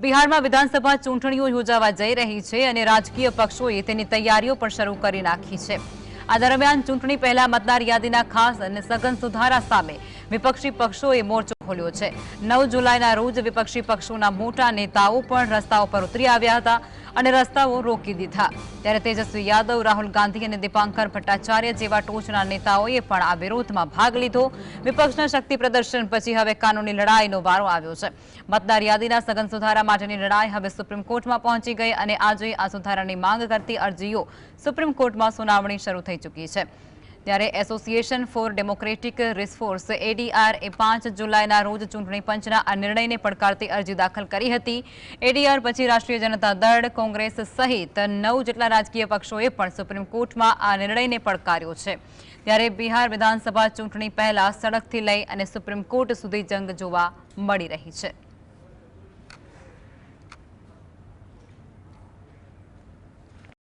બિહારમાં વિધાનસભા ચૂંટણીઓ યોજાવા જઈ રહી છે અને રાજકીય પક્ષોએ તેની તૈયારીઓ પણ શરૂ કરી નાખી છે. આ દરમિયાન ચૂંટણી પહેલા મતદાર યાદીના ખાસ અને સઘન સુધારા સામે વિપક્ષી પક્ષોએ મોરચો ખોલ્યો છે. નવ જુલાઈના રોજ વિપક્ષી પક્ષોના મોટા નેતાઓ પણ રસ્તાઓ પર ઉતરી આવ્યા હતા. અને રસ્તાઓ રોકી દીધા. ત્યારે તેજસ્વી યાદવ, રાહુલ ગાંધી અને દીપાંકર ભટ્ટાચાર્ય જેવા ટોચના નેતાઓએ પણ આ વિરોધમાં ભાગ લીધો. વિપક્ષના શક્તિ પ્રદર્શન પછી હવે કાનૂની લડાઈનો વારો આવ્યો છે. મતદાર યાદીના સઘન સુધારા માટેની લડાઈ હવે સુપ્રીમ કોર્ટમાં પહોંચી ગઈ અને આજે આ સુધારાની માંગ કરતી અરજીઓ સુપ્રીમ કોર્ટમાં સુનાવણી શરૂ થઈ ચૂકી છે. ત્યારે association for democratic reforms ADR એ પાંચ જુલાઈના રોજ ચૂંટણી પંચના આ નિર્ણયને પડકારતી અરજી દાખલ કરી હતી. એડીઆર પછી રાષ્ટ્રીય જનતા દળ, કોંગ્રેસ સહિત નવ જેટલા રાજકીય પક્ષોએ પણ સુપ્રીમ કોર્ટમાં આ નિર્ણયને પડકાર્યો છે. ત્યારે બિહાર વિધાનસભા ચૂંટણી પહેલા સડકથી લઈ અને સુપ્રીમ કોર્ટ સુધી જંગ જોવા મળી રહી છે.